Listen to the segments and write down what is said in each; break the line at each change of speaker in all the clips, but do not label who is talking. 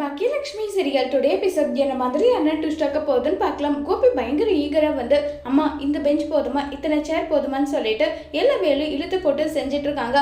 Baakiyalakshmi serial today episode என்ன மாதிரியான twist ஆக்க போகுதுன்னு பார்க்கலாம். கோபி பயங்கர ஈகராக வந்து அம்மா இந்த பெஞ்ச் போதுமா? இத்தனை சேர் போதுமான்னு சொல்லிட்டு எல்லா வேலையும் இழுத்து போட்டு செஞ்சுட்டு இருக்காங்க.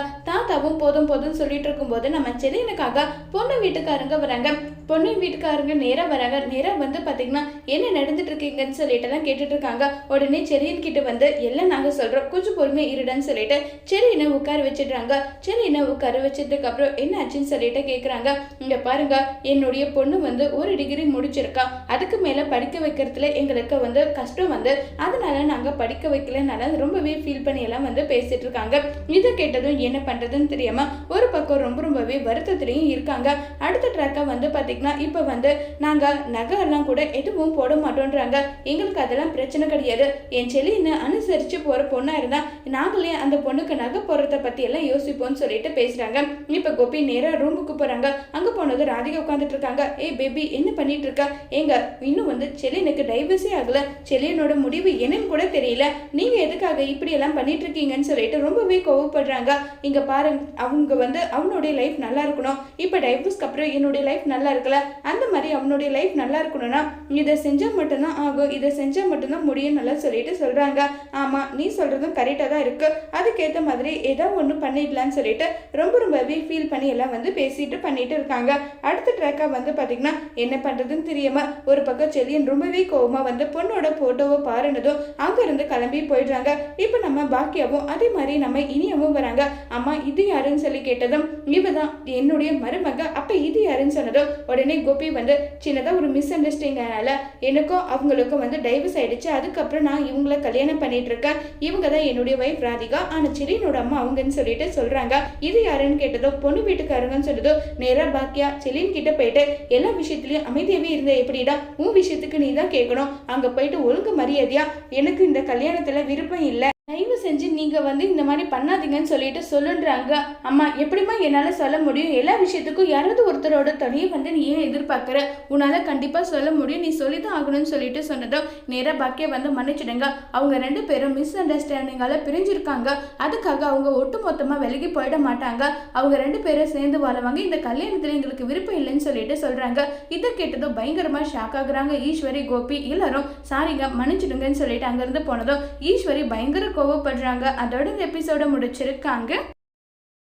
தவும் போதும் போதும் சொல்லிட்டு இருக்கும்போது நம்ம செலினுக்காக பொண்ணு வீட்டுக்காரங்க வராங்க. பொண்ணு வீட்டுக்காரங்க நேராக வராங்க. நேராக வந்து பார்த்தீங்கன்னா என்ன நடந்துட்டு இருக்கீங்கன்னு சொல்லிட்டு தான் கேட்டுட்டு இருக்காங்க உடனே செரியன் கிட்ட வந்து எல்லாம் நாங்கள் சொல்கிறோம் கொஞ்சம் பொறுமையாக இருடன்னு சொல்லிட்டு செரியனை உட்கார வச்சிடுறாங்க. செரியனை உட்கார வச்சதுக்கு அப்புறம் என்ன ஆச்சுன்னு சொல்லிட்டு கேட்குறாங்க இங்கே பாருங்க என்னுடைய பொண்ணு வந்து ஒரு டிகிரி முடிச்சிருக்கா. அதுக்கு மேலே படிக்க வைக்கிறதுல எங்களுக்கு வந்து கஷ்டம் வந்து. அதனால நாங்கள் படிக்க வைக்கலனால ரொம்பவே ஃபீல் பண்ணி எல்லாம் வந்து பேசிட்டு இருக்காங்க. இதை கேட்டதும் என்ன பண்ணுறதுன்னு தெரியாம ஒரு பக்கம் ரொம்ப ரொம்பவே வருத்தத்துலையும் இருக்காங்க. அடுத்த ட்ராக்கை வந்து பார்த்தீங்கன்னா இப்போ வந்து நாங்கள் நகை எல்லாம் கூட எதுவும் போட மாட்டோன்றாங்க. எங்களுக்கு அதெல்லாம் பிரச்சனை கிடையாது. என் செலின்னு அனுசரித்து போகிற பொண்ணாக இருந்தால் நாங்களே அந்த பொண்ணுக்கு நகை போடுறத பற்றி எல்லாம் யோசிப்போம்னு சொல்லிட்டு பேசுகிறாங்க இப்போ கோபி நேராக ரூமுக்கு போகிறாங்க அங்கே போனது ராதிகா உட்காந்துட்டு இருக்காங்க. ஏய் பேபி என்ன பண்ணிட்டு இருக்க? ஏங்க இன்னும் வந்து செலினுக்கு டைவர்ஸே ஆகல. செல்லியனோட முடிவு என்னன்னு கூட தெரியல. நீங்க எதுக்காக இப்படி எல்லாம் பண்ணிட்டு இருக்கீங்கன்னு சொல்லிட்டு ரொம்பவே கோவப்படுறாங்க. இங்க ஆரம் அவங்க வந்து அவனுடைய லைஃப் நல்லா இருக்கணும். இப்போ டைவர்ஸ்க்கு அப்புறம் என்னுடைய லைஃப் நல்லா இருக்கல. அந்த மாதிரி அவனுடைய லைஃப் நல்லா இருக்கணும்னா இதை செஞ்சா மட்டும்தான் ஆகும். இதை செஞ்சா மட்டும்தான் முடியும் நல்லா சொல்லிட்டு சொல்றாங்க. ஆமா நீ சொல்றதும் கரெக்டாக தான் இருக்கு. அதுக்கேற்ற மாதிரி ஏதோ ஒன்று பண்ணிடலான்னு சொல்லிட்டு ரொம்ப ரொம்பவே ஃபீல் பண்ணி எல்லாம் வந்து பேசிட்டு பண்ணிட்டு இருக்காங்க. அடுத்த ட்ராக்காக வந்து பார்த்தீங்கன்னா என்ன பண்ணுறதுன்னு தெரியாம ஒரு பக்கம் செல்லியன் ரொம்பவே கோபமாக வந்து பொண்ணோட ஃபோட்டோவை பாருனதும் அங்கேருந்து கிளம்பி போயிடுறாங்க. இப்போ நம்ம பாக்கியாவும் அதே மாதிரி நம்ம இனியவும் வராங்க. அம்மா இது யாருன்னு சொல்லி கேட்டதும் இவ தான் என்னுடைய மருமக. அப்போ இது யாருன்னு சொன்னதும் உடனே கோபி வந்து சின்னதாக ஒரு மிஸ் அண்டர்ஸ்டாண்டிங்னால எனக்கும் அவங்களுக்கும் வந்து டைவர்ஸ் ஆயிடுச்சு. அதுக்கப்புறம் நான் இவங்கள கல்யாணம் பண்ணிட்டு இருக்கேன் இவங்க தான் என்னுடைய வைஃப் ராதிகா. ஆனால் செலினோட அம்மா அவங்கன்னு சொல்லிட்டு சொல்றாங்க. இது யாருன்னு கேட்டதோ பொண்ணு வீட்டுக்காரங்கன்னு சொன்னதோ நேரா பாக்கியா செலின் கிட்ட போயிட்டு எல்லா விஷயத்துலையும் அமைதியாவே இருந்த எப்படிடா? உன் விஷயத்துக்கு நீ தான் கேட்கணும். அங்க போயிட்டு ஒழுங்கு மரியாதையா? எனக்கு இந்த கல்யாணத்துல விருப்பம் இல்லை. தயவு செஞ்சு நீங்க வந்து இந்த மாதிரி பண்ணாதீங்கன்னு சொல்லிட்டு சொல்லுன்றாங்க. அம்மா எப்படிம்மா என்னால சொல்ல முடியும்? எல்லா விஷயத்துக்கும் யாராவது ஒருத்தரோட துணையை வந்து நீ ஏன் எதிர்பார்க்குற? உன்னால கண்டிப்பா சொல்ல முடியும். நீ சொல்லி தான் ஆகணும்னு சொல்லிட்டு சொன்னதும் நேராக பாக்கிய வந்து மன்னிச்சிடுங்க. அவங்க ரெண்டு பேரும் மிஸ் அண்டர்ஸ்டாண்டிங்கால பிரிஞ்சிருக்காங்க. அதுக்காக அவங்க ஒட்டு மொத்தமா விலகி போயிட மாட்டாங்க. அவங்க ரெண்டு பேரும் சேர்ந்து வாழ்வாங்க. இந்த கல்யாணத்துல எங்களுக்கு விருப்பம் இல்லைன்னு சொல்லிட்டு சொல்றாங்க. இதை கேட்டதும் பயங்கரமா ஷாக் ஆகுறாங்க. ஈஸ்வரி கோபி எல்லாரும் சாரிங்க மன்னிச்சிடுங்கன்னு சொல்லிட்டு அங்கிருந்து போனதும் ஈஸ்வரி பயங்கர கோவப்படுறாங்க. அதோட இந்த எபிசோட முடிச்சிருக்காங்க.